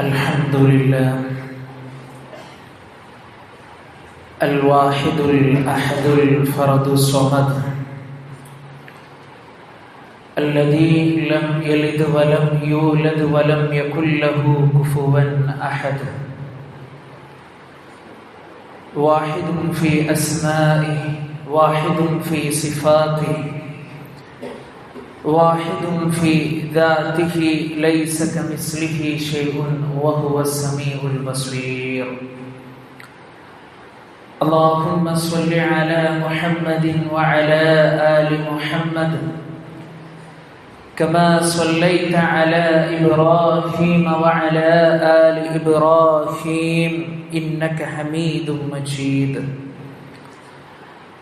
الحمد لله الواحد الأحد الفرد الصمد الذي لم يلد ولم يولد ولم يكن له كفوا أحد واحد في أسمائه واحد في صفاته واحد في ذاته ليس كمثله شيء وهو السميع البصير. اللهم صل على محمد وعلى آل محمد. كما صليت على إبراهيم وعلى آل إبراهيم إنك حميد مجيد.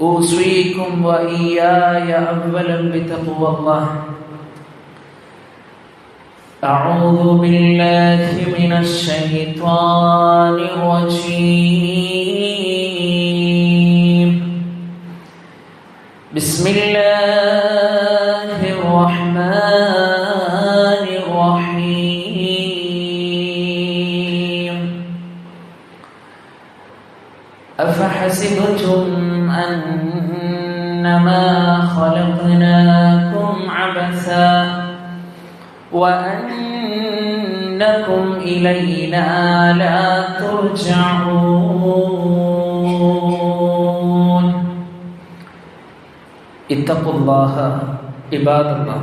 أوصيكم وإياي أولا بتقوى الله. أعوذ بالله من الشيطان الرجيم. بسم الله عبثا وأنكم إلينا لا ترجعون اتقوا الله عباد الله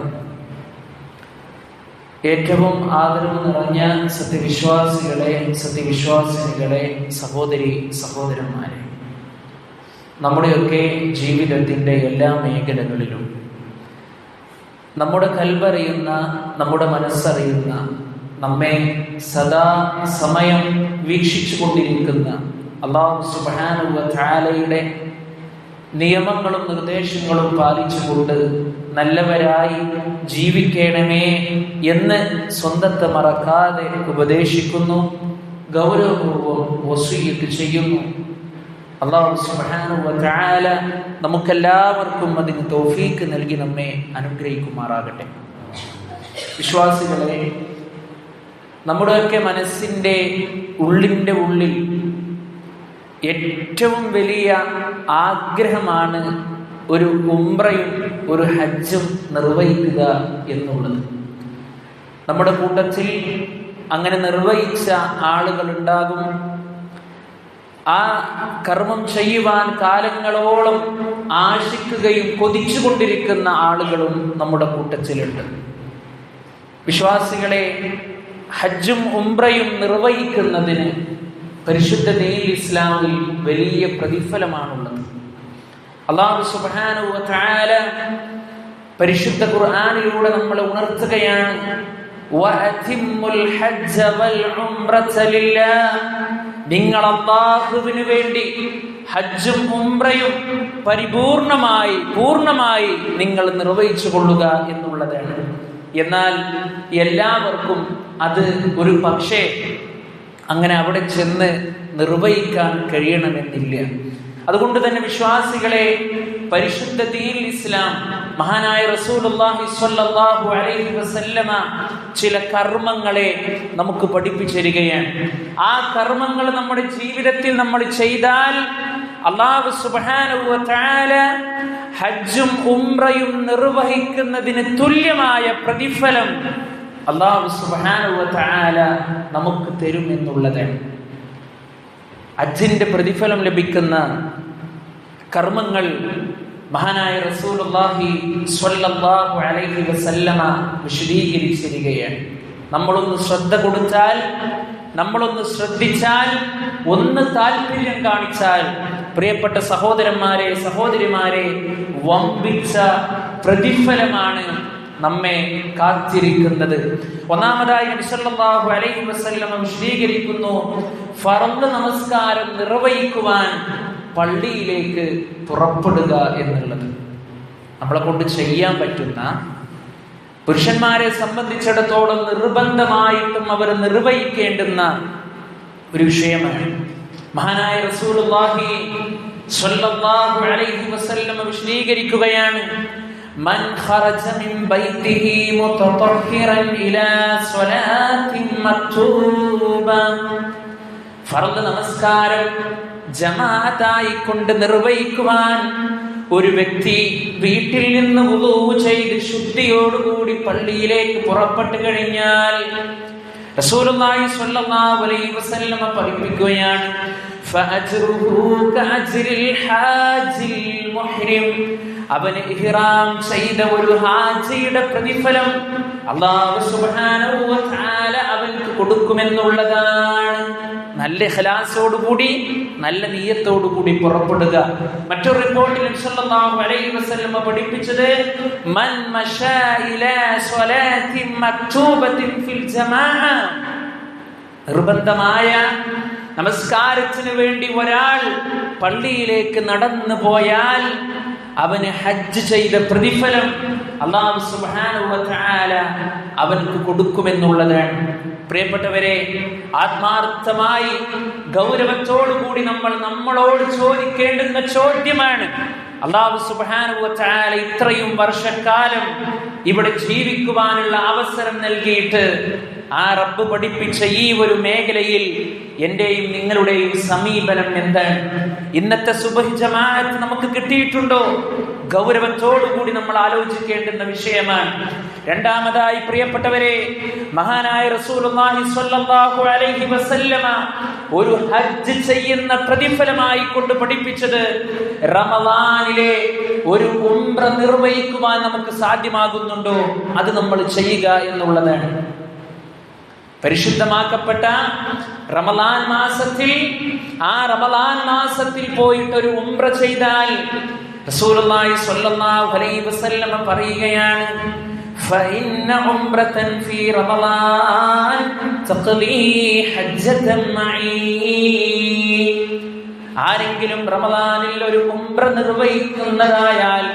ഏറ്റവും ആദരവ് നിറഞ്ഞ സത്യവിശ്വാസികളെ സത്യവിശ്വാസിനികളെ സഹോദരി സഹോദരന്മാരെ നമ്മുടെയൊക്കെ ജീവിതത്തിൻ്റെ എല്ലാ മേഖലകളിലും നമ്മുടെ കൽവറിയുന്ന നമ്മുടെ മനസ്സറിയുന്ന നമ്മെ സദാ സമയം വീക്ഷിച്ചു കൊണ്ടിരിക്കുന്ന അള്ളാഹു സുബാനുവ ധാലയുടെ നിയമങ്ങളും നിർദ്ദേശങ്ങളും പാലിച്ചുകൊണ്ട് നല്ലവരായി ജീവിക്കണമേ എന്ന് സ്വന്തത്തെ മറക്കാതെ ഉപദേശിക്കുന്നു ഗൗരവപൂർവം വസൂയിട്ട് ചെയ്യുന്നു. അള്ളാഹു സുബ്ഹാനഹു തആല നമുക്കെല്ലാവർക്കും അതിന് തോഫീക്ക് നൽകി നമ്മെ അനുഗ്രഹിക്കുമാറാകട്ടെ. വിശ്വാസികളെ നമ്മുടെയൊക്കെ മനസ്സിന്റെ ഉള്ളിന്റെ ഉള്ളിൽ ഏറ്റവും വലിയ ആഗ്രഹമാണ് ഒരു ഉംറയും ഒരു ഹജ്ജും നിർവഹിക്കുക എന്നുള്ളത്. നമ്മുടെ കൂട്ടത്തിൽ അങ്ങനെ നിർവഹിച്ച ആളുകൾ ഉണ്ടാകും ആ കർമ്മം ചെയ്യുവാൻ കാലങ്ങളോളം ആശിക്കുകയും കൊതിച്ചുകൊണ്ടിരിക്കുന്ന ആളുകളും നമ്മുടെ കൂട്ടത്തിലുണ്ട്. വിശ്വാസികളെ ഹജ്ജും ഉംറയും നിർവഹിക്കുന്നതിന് പരിശുദ്ധ ദീൻ ഇസ്ലാമിൽ വലിയ പ്രതിഫലമാണുള്ളത്. അള്ളാഹു സുബ്ഹാനഹു വ പരിശുദ്ധ ഖുർആാനിലൂടെ നമ്മളെ ഉണർത്തുകയാണ് നിങ്ങൾ അള്ളാഹുവിനു വേണ്ടി ഹജ്ജും ഉംറയും പരിപൂർണമായി പൂർണമായി നിങ്ങൾ നിർവഹിച്ചു കൊള്ളുക എന്നുള്ളതാണ്. എന്നാൽ എല്ലാവർക്കും അത് ഒരു പക്ഷേ അങ്ങനെ അവിടെ ചെന്ന് നിർവഹിക്കാൻ കഴിയണമെന്നില്ല. അതുകൊണ്ട് തന്നെ വിശ്വാസികളെ പരിശുദ്ധ ദീൻ ഇസ്ലാം മഹാനായ റസൂൽ അലൈഹി വസല്ലമ ചില കർമ്മങ്ങളെ നമുക്ക് പഠിപ്പിച്ചിരിക്കുകയാണ്. ആ കർമ്മങ്ങൾ നമ്മുടെ ജീവിതത്തിൽ നമ്മൾ ചെയ്താൽ അള്ളാഹു സുബ്ഹാനഹു വ ഹജ്ജും ഉംറയും നിർവഹിക്കുന്നതിന് തുല്യമായ പ്രതിഫലം അള്ളാഹു സുബ്ഹാനഹു വ നമുക്ക് തരും എന്നുള്ളതാണ് അജിന്റെ പ്രതിഫലം ലഭിക്കുന്ന കർമ്മങ്ങൾ മഹാനായ റസൂലുള്ളാഹി സ്വല്ലല്ലാഹു അലൈഹി വസല്ലമ വിശദീകരിച്ചിരിക്കുകയാണ്. നമ്മളൊന്ന് ശ്രദ്ധ കൊടുത്താൽ നമ്മളൊന്ന് ശ്രദ്ധിച്ചാൽ ഒന്ന് താല്പര്യം കാണിച്ചാൽ പ്രിയപ്പെട്ട സഹോദരന്മാരെ സഹോദരിമാരെ വമ്പിച്ച പ്രതിഫലമാണ് നമ്മെ കാത്തിരിക്കുന്നത്. ഒന്നാമതായി നബിസല്ലാഹു അലൈഹി വസല്ലമ വിശദീകരിക്കുന്നു ഫറന്ന് നമസ്കാരം നിർവഹിക്കുവാൻ പള്ളിയിലേക്ക് പുറപ്പെടുക എന്നുള്ളത്. നമ്മളെ കൊണ്ട് ചെയ്യാൻ പറ്റുന്ന പുരുഷന്മാരെ സംബന്ധിച്ചിടത്തോളം നിർബന്ധമായിട്ടും അവർ നിർവഹിക്കേണ്ടുന്ന ഒരു വിഷയമാണ്. മഹാനായ റസൂലുള്ളാഹി സ്വല്ലല്ലാഹു അലൈഹി വസല്ലം വിശദീകരിക്കുകയാണ് മൻ ഖറജ മിൻ ഇലാ ഫർദ് നമസ്കാരം. ജമാഅത്തായി കൊണ്ട് നിർവഹിക്കുവാൻ ഒരു വ്യക്തി വീട്ടിൽ നിന്ന് വുളൂ ചെയ്ത് ശുദ്ധിയോടുകൂടി പള്ളിയിലേക്ക് പുറപ്പെട്ടു കഴിഞ്ഞാൽ റസൂലുള്ളാഹി സ്വല്ലല്ലാഹു അലൈഹി വസല്ലമ പഠിപ്പിക്കുകയാണ് അവന് ഇഹ്റാം ചെയ്ത ഒരു ഹാജിയുടെ പ്രതിഫലം അല്ലാഹു സുബ്ഹാനഹു വ തആല അവൻക്ക് കൊടുക്കുമെന്നുള്ളതാണ്. നല്ല ഖലാസോടുകൂടി നല്ല നീയത്തോടുകൂടി പുറപ്പെടുക. മറ്റൊരു റിപ്പോർട്ടിൽ സല്ലല്ലാഹു അലൈഹി പഠിപ്പിച്ചത് മൻ ഇലാ ഫിൽ ജമാഅ. നിർബന്ധമായ നമസ്കാരത്തിന് വേണ്ടി ഒരാൾ പള്ളിയിലേക്ക് നടന്നു പോയാൽ അവന് ഹജ്ജ് ചെയ്ത പ്രതിഫലം അള്ളാഹു സുബ്ഹാനഹു വ തആല കൊടുക്കുമെന്നുള്ളതാണ്. പ്രിയപ്പെട്ടവരെ ആത്മാർത്ഥമായി ഗൗരവത്തോടുകൂടി നമ്മൾ നമ്മളോട് ചോദിക്കേണ്ടുന്ന ചോദ്യമാണ്. അള്ളാഹു തആല ഇത്രയും വർഷക്കാലം ഇവിടെ ജീവിക്കുവാനുള്ള അവസരം നൽകിയിട്ട് ആ റബ്ബ് പഠിപ്പിച്ച ഈ ഒരു മേഖലയിൽ എന്റെയും നിങ്ങളുടെയും സമീപനം എന്താണ്? ഇന്നത്തെ സുബഹി ജമാഅത്ത് നമുക്ക് കിട്ടിയിട്ടുണ്ടോ? ഗൗരവത്തോടുകൂടി നമ്മൾ ആലോചിക്കേണ്ടുന്ന വിഷയമാണ്. രണ്ടാമതായി പ്രിയപ്പെട്ടവരെ മഹാനായ അലൈഹി വസല്ലമ ഒരു ഹജ്ജ് ചെയ്യുന്ന പ്രതിഫലമായി കൊണ്ട് പഠിപ്പിച്ചത് റമളാനിലെ ഒരു ഉംറ നിർവഹിക്കുവാൻ നമുക്ക് സാധ്യമാകുന്നുണ്ടോ? അത് നമ്മൾ ചെയ്യുക എന്നുള്ളതാണ്. പരിശുദ്ധമാക്കപ്പെട്ട റമലാൻ മാസത്തിൽ ആ റമലാൻ മാസത്തിൽ പോയിട്ട് ഒരു ഉംറ ചെയ്താൽ പറയുകയാണ് ആരെങ്കിലും റമദാനിൽ ഒരു ഉംറ നിർവഹിക്കുന്നതായാൽ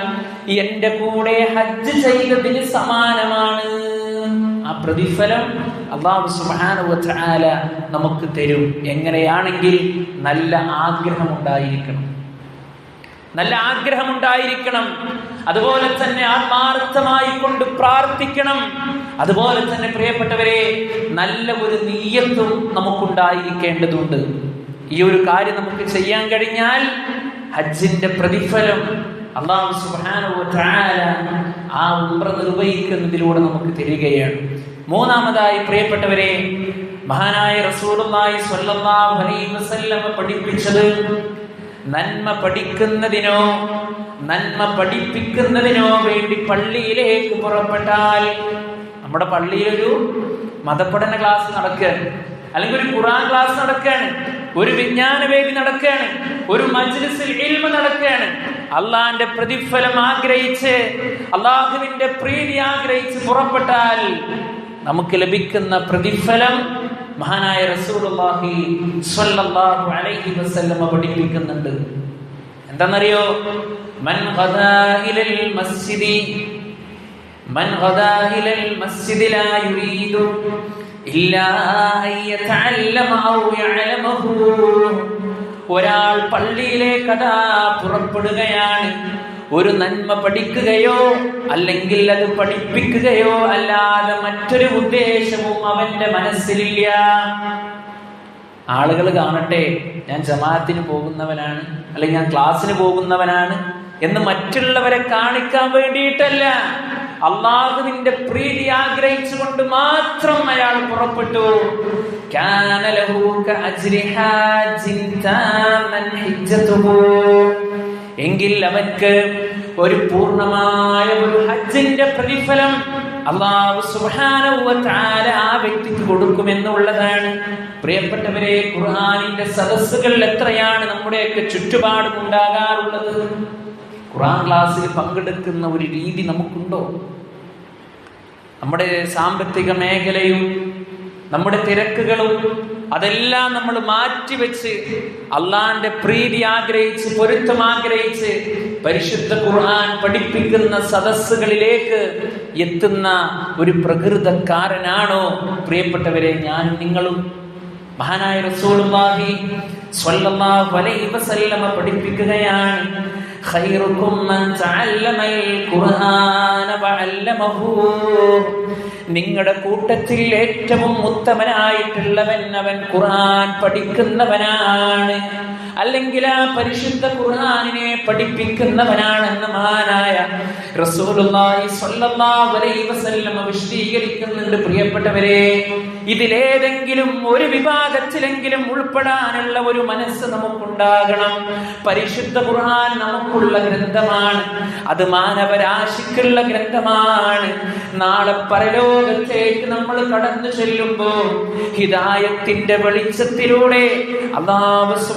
എന്റെ കൂടെ ഹജ്ജ് ചെയ്തതിന് സമാനമാണ്. ആ പ്രതിഫലം അള്ളാഹു സുബാനുവല നമുക്ക് തരും. എങ്ങനെയാണെങ്കിൽ നല്ല ആഗ്രഹം ഉണ്ടായിരിക്കണം. നല്ല ആഗ്രഹമുണ്ടായിരിക്കണം. അതുപോലെ തന്നെ ആത്മാർത്ഥമായി കൊണ്ട് പ്രാർത്ഥിക്കണം. അതുപോലെ തന്നെ പ്രിയപ്പെട്ടവരെ നല്ല ഒരു നീയത്വം നമുക്കുണ്ടായിരിക്കേണ്ടതുണ്ട്. ഈ ഒരു കാര്യം നമുക്ക് ചെയ്യാൻ കഴിഞ്ഞാൽ ഹജ്ജിന്റെ പ്രതിഫലം അള്ളാഹു തആല ആ ഉമ്ര നിർവഹിക്കുന്നതിലൂടെ നമുക്ക് തരികയാണ്. മൂന്നാമതായി പ്രിയപ്പെട്ടവരെ മഹാനായ റസൂലുള്ളാഹി പഠിപ്പിച്ചത് നന്മ പഠിക്കുന്നതിനോ നന്മ പഠിപ്പിക്കുന്നതിനോ വേണ്ടി പള്ളിയിലേക്ക് പുറപ്പെട്ടാൽ നമ്മുടെ പള്ളിയിലൊരു മതപഠന ക്ലാസ് നടക്കുകയാണ്. അല്ലെങ്കിൽ ഒരു ഖുറാൻ ക്ലാസ് നടക്കുകയാണ് ഒരു വിജ്ഞാനവേദി നടക്കുകയാണ് ഒരു മജ്ലിസിൽ ഇൽമ നടക്കുകയാണ്. അള്ളാന്റെ പ്രതിഫലം ആഗ്രഹിച്ച് അള്ളാഹുവിന്റെ പ്രീതി ആഗ്രഹിച്ച് പുറപ്പെട്ടാൽ നമുക്ക് ലഭിക്കുന്ന പ്രതിഫലം മഹാനായ റസൂലുള്ളാഹി സ്വല്ലല്ലാഹു അലൈഹി വസല്ലമ പഠിപ്പിക്കുന്നുണ്ട്. എന്താണെന്നറിയോ? മൻ മസ്ജിദി മൻ ഗദാ ഇല്ലാ ഔ ഒരാൾ പള്ളിയിലേക്ക് അതാ പുറപ്പെടുകയാണ്. ഒരു നന്മ പഠിക്കുകയോ അല്ലെങ്കിൽ അത് പഠിപ്പിക്കുകയോ അല്ലാതെ മറ്റൊരു ഉദ്ദേശവും അവന്റെ മനസ്സിലില്ല. ആളുകൾ കാണട്ടെ ഞാൻ ജമാഅത്തിന് പോകുന്നവനാണ് അല്ലെങ്കിൽ ഞാൻ ക്ലാസ്സിന് പോകുന്നവനാണ് എന്ന് മറ്റുള്ളവരെ കാണിക്കാൻ വേണ്ടിയിട്ടല്ല. അള്ളാഹുവിന്റെ പ്രീതി ആഗ്രഹിച്ചുകൊണ്ട് മാത്രം അയാൾ പുറപ്പെട്ടു. കാനലഹൂ എങ്കിൽ അവൻക്ക് ഒരു പൂർണമായ ഒരു ഹജ്ജിന്റെ പ്രതിഫലം അള്ളാഹു സുഹാനവുവത്താല ആ വ്യക്തിക്ക് കൊടുക്കുമെന്നുള്ളതാണ്. പ്രിയപ്പെട്ടവരെ ഖുർആാനിന്റെ സദസ്സുകൾ എത്രയാണ് നമ്മുടെയൊക്കെ ചുറ്റുപാടും ഉണ്ടാകാറുള്ളത്? ഖുർആൻ ക്ലാസ്സിൽ പങ്കെടുക്കുന്ന ഒരു രീതി നമുക്കുണ്ടോ? നമ്മുടെ സാമ്പത്തിക മേഖലയും നമ്മുടെ തിരക്കുകളും അതെല്ലാം നമ്മൾ മാറ്റിവെച്ച് അള്ളാന്റെ പ്രീതി ആഗ്രഹിച്ച് പൊരുത്തം ആഗ്രഹിച്ച് പരിശുദ്ധ ഖുർആൻ പഠിപ്പിക്കുന്ന സദസ്സുകളിലേക്ക് എത്തുന്ന ഒരു പ്രകൃതക്കാരനാണോ? പ്രിയപ്പെട്ടവരെ ഞാൻ നിങ്ങളും മഹാനായ റസൂലുള്ളാഹി സ്വല്ലല്ലാഹു അലൈഹി വസല്ലമ പഠിപ്പിക്കുകയാണ്. നിങ്ങളുടെ കൂട്ടത്തിൽ ഏറ്റവും ഉത്തമനായിട്ടുള്ളവൻ അവൻ ഖുർആൻ പഠിക്കുന്നവനാണ്. അല്ലെങ്കിൽ ആ പരിശുദ്ധ ഖുർആാനിനെ പഠിപ്പിക്കുന്നവനാണെന്ന് മഹാനായ റസൂലുള്ളാഹി സ്വല്ലല്ലാഹു അലൈഹി വസല്ലം വിശദീകരിക്കുന്നുണ്ട് പ്രിയപ്പെട്ടവരെ. ഇതിലേതെങ്കിലും ഒരു വിഭാഗത്തിലെങ്കിലും ഉൾപ്പെടാനുള്ള ഒരു മനസ്സ് നമുക്കുണ്ടാകണം. പരിശുദ്ധ ഖുർആൻ നമുക്കുള്ള ഗ്രന്ഥമാണ്. അത് മാനവരാശിക്കുള്ള ഗ്രന്ഥമാണ്. നാളെ പരലോകത്തേക്ക് നമ്മൾ കടന്നു ചെല്ലുമ്പോൾ ഹിതായത്തിന്റെ വെളിച്ചത്തിലൂടെ അള്ളാഹു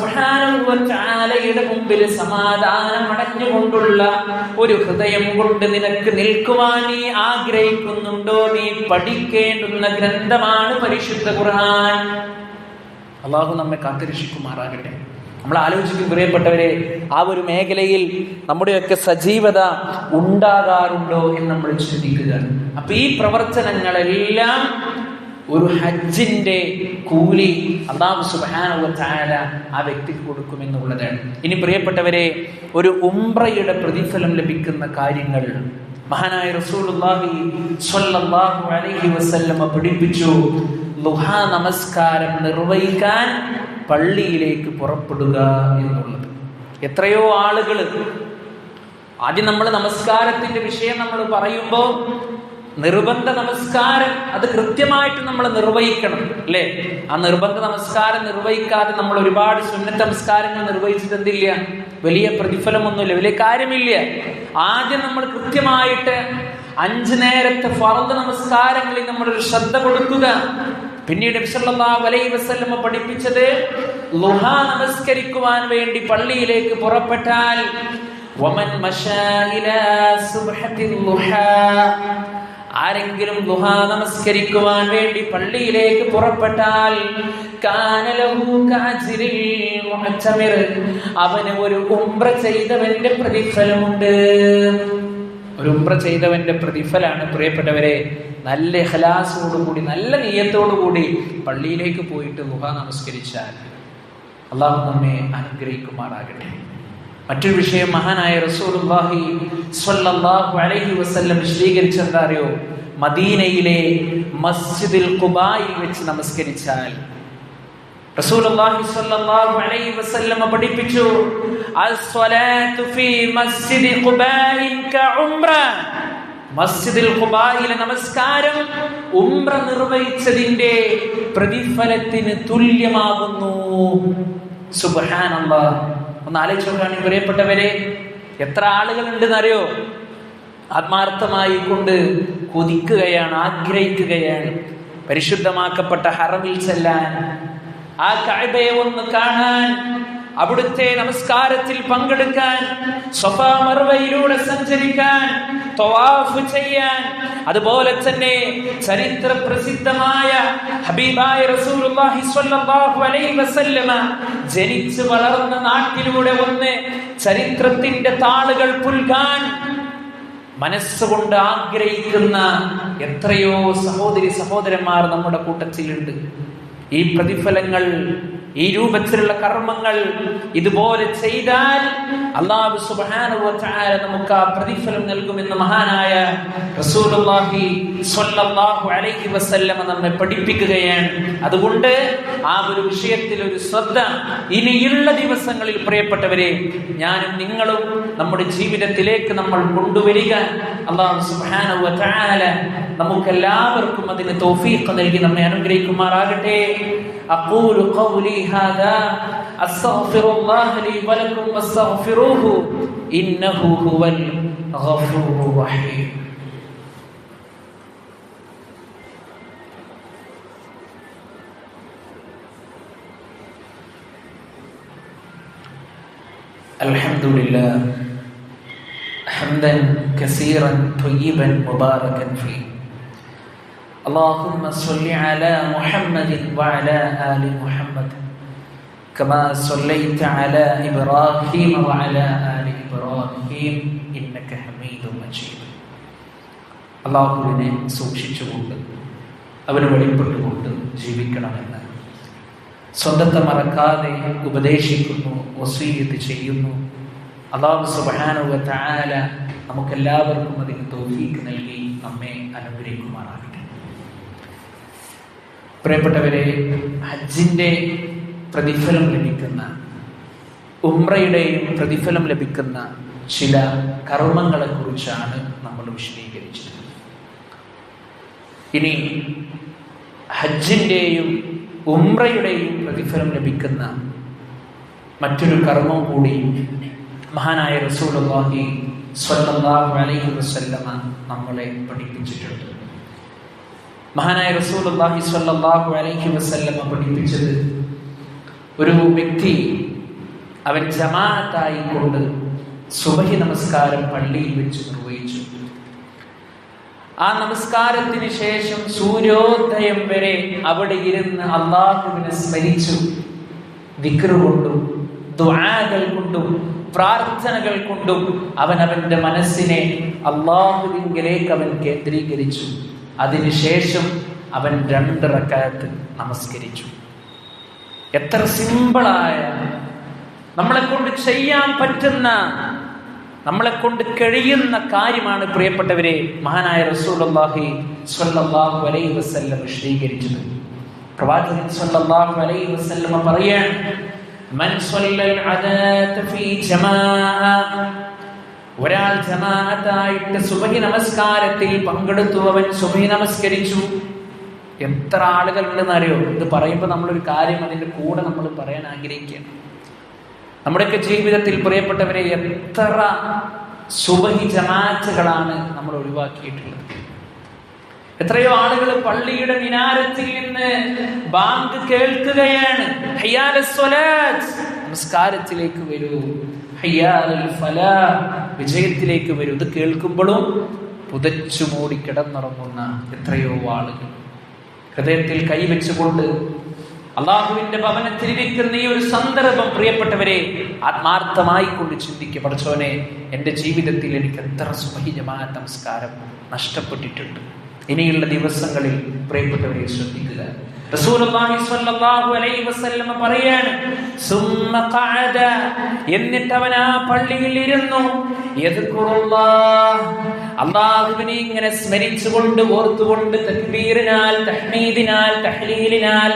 തആലയുടെ മുമ്പിൽ സമാധാനം അടഞ്ഞുകൊണ്ടുള്ള ഒരു ഹൃദയം കൊണ്ട് നിനക്ക് നിൽക്കുവാൻ നീ ആഗ്രഹിക്കുന്നുണ്ടോ? നീ പഠിക്കേണ്ടുന്ന ഗ്രന്ഥമാണ് പരിശുദ്ധ ഖുർആൻ. അള്ളാഹു നമ്മെ കാത്തിരക്ഷിക്കുമാറാകട്ടെ. നമ്മൾ ആലോചിക്കും പ്രിയപ്പെട്ടവരെ ആ ഒരു മേഖലയിൽ നമ്മുടെയൊക്കെ സജീവത ഉണ്ടാകാറുണ്ടോ എന്ന് നമ്മൾ ചിന്തിക്കുക അപ്പൊ ഈ പ്രവർത്തനങ്ങളെല്ലാം ഒരു ഹജ്ജിന്റെ കൂലി അള്ളാഹു തആല ആ വ്യക്തിക്ക് കൊടുക്കുമെന്നുള്ളതാണ്. ഇനി പ്രിയപ്പെട്ടവരെ ഒരു ഉംറയുടെ പ്രതിഫലം ലഭിക്കുന്ന കാര്യങ്ങൾ മഹാനായ റസൂലുള്ളാഹി സ്വല്ലല്ലാഹു അലൈഹി വസല്ലമ പഠിപ്പിച്ചു ലുഹാ നമസ്കാരം നിർവഹിക്കാൻ പള്ളിയിലേക്ക് പുറപ്പെടുക എന്നുള്ളത്. എത്രയോ ആളുകൾ ആദ്യം നമ്മൾ നമസ്കാരത്തിന്റെ വിഷയം നമ്മൾ പറയുമ്പോൾ നിർബന്ധ നമസ്കാരം അത് കൃത്യമായിട്ട് നമ്മൾ നിർവഹിക്കണം അല്ലേ? ആ നിർബന്ധ നമസ്കാരം നിർവഹിക്കാതെ നമ്മൾ ഒരുപാട് സുന്നത്ത നമസ്കാരങ്ങൾ നിർവഹിച്ചിട്ട് എന്തില്ല? വലിയ പ്രതിഫലമൊന്നുമില്ല വലിയ കാര്യമില്ല. ആദ്യം നമ്മൾ കൃത്യമായിട്ട് അഞ്ചു നേരത്തെ ഫറദ് നമസ്കാരങ്ങളിൽ നമ്മൾ ഒരു ശ്രദ്ധ കൊടുക്കുക. പിന്നീട് നബിസല്ലല്ലാഹു അലൈഹി വസല്ലമ പഠിപ്പിച്ചത് ലുഹ നമസ്കരിക്കുവാൻ വേണ്ടി പള്ളിയിലേക്ക് പുറപ്പെട്ടാൽ വമൻ മശാ ഇലാ സുബ്ഹത്തിൽ ആരെങ്കിലും ദുഹ നമസ്കരിക്കുവാൻ വേണ്ടി പള്ളിയിലേക്ക് പുറപ്പെട്ടാൽ അവന് ഒരു ഉംറ ചെയ്തവന്റെ പ്രതിഫലമുണ്ട്. ഒരു ഉംറ ചെയ്തവന്റെ പ്രതിഫലാണ് പ്രിയപ്പെട്ടവരെ നല്ല ഹലാസോടുകൂടി നല്ല നീയത്തോടുകൂടി പള്ളിയിലേക്ക് പോയിട്ട് ദുഹ നമസ്കരിച്ചാൽ അള്ളാഹു നമ്മെ അനുഗ്രഹിക്കുമാറാകട്ടെ. മറ്റൊരു വിഷയം മഹാനായ റസൂലുള്ളാഹി സ്വല്ലല്ലാഹു അലൈഹി വസല്ലം വിശദീകരിച്ച അറിയോ മദീനയിലെ മസ്ജിദിൽ ഖുബായിൽ വെച്ച് നമസ്കരിച്ചാൽ. റസൂലുള്ളാഹി സ്വല്ലല്ലാഹു അലൈഹി വസല്ലം പഠിപ്പിച്ചു ഫീ മസ്ജിദി നമസ്കാരം ഉംറ നിർവഹിച്ചതിന്റെ പ്രതിഫലത്തിന് തുല്യമാകുന്നു. സുബ്ഹാനല്ലാഹ്. ഒന്ന് ആലോചിച്ച് നോക്കുകയാണെങ്കിൽ പ്രിയപ്പെട്ടവരെ എത്ര ആളുകളുണ്ടെന്നറിയോ? ആത്മാർത്ഥമായി കൊണ്ട് കൊതിക്കുകയാണ് ആഗ്രഹിക്കുകയാണ്. പരിശുദ്ധമാക്കപ്പെട്ട ഹറമിൽ ചെല്ലാൻ ആ കഅബയെ ഒന്ന് കാണാൻ അവിടുത്തെ നമസ്കാരത്തിൽ പങ്കെടുക്കാൻ സ്വഫാ മർവയിലൂടെ സഞ്ചരിക്കാൻ ചെയ്യാൻ അതുപോലെ തന്നെ ചരിത്ര പ്രസിദ്ധമായ ഹബീബായ റസൂലുള്ളാഹി സ്വല്ലല്ലാഹു അലൈഹി വസല്ലമ ജനിച്ചു വളർന്ന നാട്ടിലൂടെ ഒന്ന് ചരിത്രത്തിന്റെ താളുകൾ പുൽകാൻ മനസ്സുകൊണ്ട് ആഗ്രഹിക്കുന്ന എത്രയോ സഹോദരി സഹോദരന്മാർ നമ്മുടെ കൂട്ടത്തിലുണ്ട്. ഈ പ്രതിഫലങ്ങൾ ഈ രൂപത്തിലുള്ള കർമ്മങ്ങൾ ഇതുപോലെ ചെയ്താൽ അള്ളാഹു സുബാന നമുക്ക് ആ പ്രതിഫലം നൽകുമെന്ന് മഹാനായ റസൂലുള്ളാഹി സ്വല്ലല്ലാഹു അലൈഹി വസല്ലമ നമ്മെ പഠിപ്പിക്കുകയാണ്. അതുകൊണ്ട് ആ ഒരു വിഷയത്തിൽ ഒരു ശ്രദ്ധ ഇനിയുള്ള ദിവസങ്ങളിൽ പ്രിയപ്പെട്ടവരെ ഞാനും നിങ്ങളും നമ്മുടെ ജീവിതത്തിലേക്ക് നമ്മൾ കൊണ്ടുവരിക. അള്ളാഹു സുബാന വ തആല നമുക്കെല്ലാവർക്കും അതിന് തൗഫീഖ് നൽകി നമ്മെ അനുഗ്രഹിക്കുമാറാകട്ടെ. أقول قولي هذا أستغفر الله لي ولكم واستغفروه إنه هو الغفور الرحيم. الحمد لله حمدا كثيرا طيبا مباركا فيه. اللهم صل على محمد وعلى آل محمد كما صليت على إبراهيم وعلى آل إبراهيم إنك حميد مجيد അള്ളാഹുവിനെ സൂക്ഷിച്ചുകൊണ്ട് അവന് വെളിപ്പെട്ടുകൊണ്ട് ജീവിക്കണമെന്ന് സ്വന്തത്തെ മറക്കാതെ ഉപദേശിക്കുന്നു വസീയത്ത് ചെയ്യുന്നു അള്ളാഹു സുബാനുവ താല നമുക്കെല്ലാവർക്കും അതിന് തോഫീക്ക് നൽകി നമ്മെ അനുഗ്രഹിക്കുമാറാകട്ടെ പ്രിയപ്പെട്ടവരെ ഹജ്ജിന്റെ പ്രതിഫലം ലഭിക്കുന്ന ഉമ്രയുടെയും പ്രതിഫലം ലഭിക്കുന്ന ചില കർമ്മങ്ങളെ കുറിച്ചാണ് നമ്മൾ വിശദീകരിച്ചത് ഇനി ഹജ്ജിന്റെയും ഉമ്രയുടെയും പ്രതിഫലം ലഭിക്കുന്ന മറ്റൊരു കർമ്മം കൂടി മഹാനായ സ്വല്ലല്ലാഹു അലൈഹി വസല്ലമ നമ്മളെ പഠിപ്പിച്ചിട്ടുണ്ട്. മഹാനായ റസൂലുള്ളാഹി സ്വല്ലല്ലാഹു അലൈഹി വസ്ല്ലമ്മ പഠിപ്പിച്ചത് ഒരു വ്യക്തി അവൻ ജമാഅത്തായി കൊണ്ട് സുബഹി നമസ്കാരം പള്ളിയിൽ വെച്ച് നിർവഹിച്ചു. ആ നമസ്കാരത്തിന് ശേഷം സൂര്യോദയം വരെ അവിടെ ഇരുന്ന് അള്ളാഹുവിനെ സ്മരിച്ചു. വിക്രുകൊണ്ടും ദ്വാകൾ കൊണ്ടും പ്രാർത്ഥനകൾ കൊണ്ടും അവൻ അവന്റെ മനസ്സിനെ അള്ളാഹുവിങ്കിലേക്ക് അവൻ കേന്ദ്രീകരിച്ചു. അതിനുശേഷം അവൻ രണ്ട് റക്കാത്ത് നമസ്കരിച്ചു. എത്ര സിമ്പിളായ നമ്മളെ കൊണ്ട് ചെയ്യാൻ പറ്റുന്ന നമ്മളെ കൊണ്ട് കഴിയുന്ന കാര്യമാണ് പ്രിയപ്പെട്ടവരെ മഹാനായ റസൂലുള്ളാഹി സ്വല്ലല്ലാഹു അലൈഹി വസല്ലം വിശദീകരിച്ചത്. പ്രവാചകൻ സ്വല്ലല്ലാഹു അലൈഹി വസല്ലം പറയാൻ ഒരാൾ ജമാഅത്തായിട്ട് സുബഹി നമസ്കാരത്തിൽ പങ്കെടുത്തു അവൻ സുബഹി നമസ്കരിച്ചു. എത്ര ആളുകൾ ഉണ്ടെന്ന് അറിയോ ഇത് പറയുമ്പോൾ നമ്മളൊരു കാര്യം അതിന്റെ കൂടെ നമ്മൾ പറയാൻ ആഗ്രഹിക്കുകയാണ്. നമ്മുടെയൊക്കെ ജീവിതത്തിൽ പ്രിയപ്പെട്ടവരെ എത്ര സുബഹി ജമാഅത്തുകളാണ് നമ്മൾ ഒഴിവാക്കിയിട്ടുള്ളത്. എത്രയോ ആളുകൾ പള്ളിയുടെ മിനാരത്തിൽ നിന്ന് ബാങ്ക് കേൾക്കുകയാണ്. നമസ്കാരത്തിലേക്ക് വരൂ. വിജയത്തിലേക്ക് വരും. ഇത് കേൾക്കുമ്പോഴും പുതച്ചു മൂടി കിടന്നിറങ്ങുന്ന എത്രയോ ആളുകൾ. ഹൃദയത്തിൽ കൈവച്ചുകൊണ്ട് അള്ളാഹുവിന്റെ ഭവനത്തിലിരിക്കുന്ന ഈ ഒരു സന്ദർഭം പ്രിയപ്പെട്ടവരെ ആത്മാർത്ഥമായി കൊണ്ട് ചിന്തിക്കുക. പഠിച്ചോനെ എന്റെ ജീവിതത്തിൽ എനിക്ക് എത്ര സുഖിജമായ നമസ്കാരം നഷ്ടപ്പെട്ടിട്ടുണ്ട്. ഇനിയുള്ള ദിവസങ്ങളിൽ പ്രിയപ്പെട്ടവരെ ശ്രദ്ധിക്കുക. റസൂലുള്ളാഹി സ്വല്ലല്ലാഹു അലൈഹി വസല്ലം പറയാണ് ഖഅദ. എന്നിട്ട് അവൻ ആ പള്ളിയിൽ ഇരുന്നു. അള്ളാഹുവിനെ ഇങ്ങനെ സ്മരിച്ചുകൊണ്ട് ഓർത്തുകൊണ്ട് തക്ബീറിനാൽ തഹ്മീദിനാൽ തഹ്ലീലിനാൽ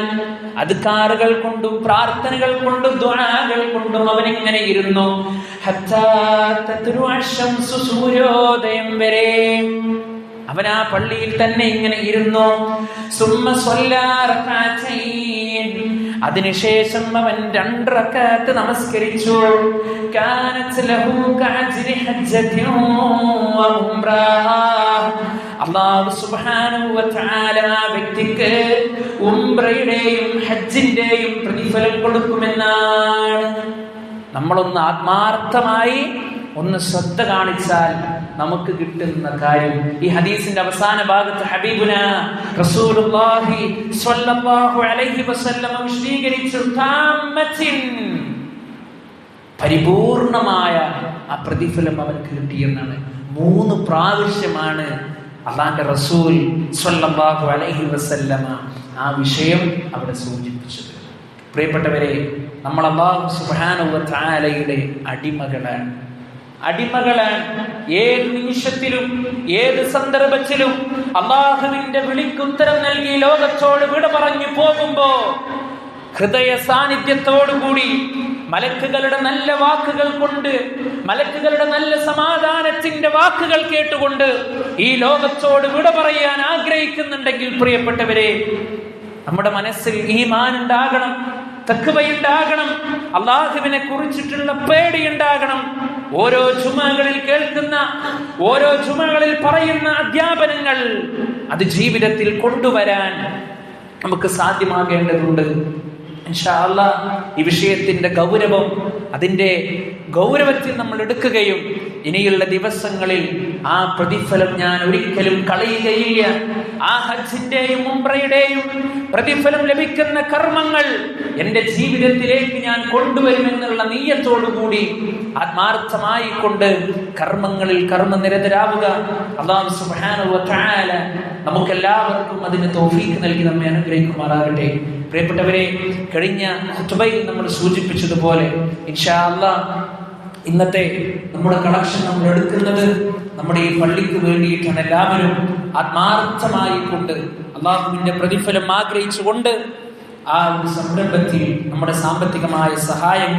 അദ്കാറുകൾ കൊണ്ടും പ്രാർത്ഥനകൾ കൊണ്ടും ദുആകൾ കൊണ്ടും അവൻ ഇങ്ങനെ ഇരുന്നു. ഹത്താ തത്രു അശംസു സൂര്യോദയം വരെ. അവൻ ആ പള്ളിയിൽ തന്നെ ഇങ്ങനെ ഇരുന്നു. അതിനുശേഷം അവൻ രണ്ട് റക്കാത്ത് നമസ്കരിച്ചു. അള്ളാഹു തആല വ്യക്തിക്ക് ഉംറയുടെയും ഹജ്ജിന്റെയും പ്രതിഫലം കൊടുക്കുമെന്നാണ്. നമ്മളൊന്ന് ആത്മാർത്ഥമായി ഒന്ന് ശ്രദ്ധ കാണിച്ചാൽ നമുക്ക് കിട്ടുന്ന കാര്യം. ഈ ഹദീസിന്റെ അവസാന ഭാഗത്ത് ഹബീബുന റസൂലുള്ളാഹി സ്വല്ലല്ലാഹു അലൈഹി പരിപൂർണമായ ആ പ്രതിഫലം അവർക്ക് കിട്ടിയെന്നാണ്. മൂന്ന് പ്രാവശ്യമാണ് അള്ളാന്റെ റസൂൽ സ്വല്ലല്ലാഹു അലൈഹി വസല്ലമ ആ വിഷയം അവിടെ സൂചിപ്പിച്ചത്. പ്രിയപ്പെട്ടവരെ നമ്മൾ അള്ളാഹു സുബാനുവ താലയുടെ അടിമകളാണ്. അടിമകളാണ്. ഏത് നിമിഷത്തിലും ഏത് സന്ദർഭത്തിലും അള്ളാഹുവിന്റെ വിളിക്കുത്തരം നൽകി ലോകത്തോട് വിട പറഞ്ഞു പോകുമ്പോ ഹൃദയ സാന്നിധ്യത്തോടുകൂടി മലക്കുകളുടെ നല്ല വാക്കുകൾ കൊണ്ട് മലക്കുകളുടെ നല്ല സമാധാനത്തിന്റെ വാക്കുകൾ കേട്ടുകൊണ്ട് ഈ ലോകത്തോട് വിട പറയാൻ ആഗ്രഹിക്കുന്നുണ്ടെങ്കിൽ പ്രിയപ്പെട്ടവരെ നമ്മുടെ മനസ്സിൽ ഈ മാനുണ്ടാകണം തക്കുവയുണ്ടാകണം അള്ളാഹുവിനെ കുറിച്ചിട്ടുള്ള പേടിയുണ്ടാകണം ഓരോ ചുമകളിൽ കേൾക്കുന്ന ഓരോ ചുമകളിൽ പറയുന്ന അധ്യാപനങ്ങൾ അത് ജീവിതത്തിൽ കൊണ്ടുവരാൻ നമുക്ക് സാധ്യമാകേണ്ടതുണ്ട്. ഇൻഷാ അല്ലാ ഈ വിഷയത്തിന്റെ ഗൗരവം അതിന്റെ ഗൗരവത്തിൽ നമ്മൾ എടുക്കുകയും ഇനിയുള്ള ദിവസങ്ങളിൽ ആ പ്രതിഫലം ഞാൻ ഒരിക്കലും കളയുകയില്ല. ആ ഹജ്ജിന്റെയും ഉംറയുടെയും പ്രതിഫലം ലഭിക്കുന്ന കർമ്മങ്ങൾ എന്റെ ജീവിതത്തിലേക്ക് ഞാൻ കൊണ്ടുവരുമെന്നുള്ള നീയത്തോടുകൂടി ആത്മാർത്ഥമായി കൊണ്ട് കർമ്മങ്ങളിൽ കർമ്മനിരതരാവുക. അള്ളാഹു സുബ്ഹാനഹു വ തആല നമുക്കെല്ലാവർക്കും അതിന് തോഫീക്ക് നൽകി നമ്മെ അനുഗ്രഹിക്കുമാറാകട്ടെ. പ്രിയപ്പെട്ടവരെ കഴിഞ്ഞ ഹുത്തുബയിൽ നമ്മൾ സൂചിപ്പിച്ചതുപോലെ ഇൻഷാല്ല ഇന്നത്തെ നമ്മുടെ കളക്ഷൻ നമ്മൾ എടുക്കുന്നത് നമ്മുടെ ഈ പള്ളിക്ക് വേണ്ടിയിട്ടാണ് എല്ലാവരും ആത്മാർത്ഥമായി കൊണ്ട് അള്ളാഹുവിന്റെ പ്രതിഫലം ആഗ്രഹിച്ചുകൊണ്ട് ആ ഒരു സംരംഭത്തിൽ നമ്മുടെ സാമ്പത്തികമായ സഹായങ്ങൾ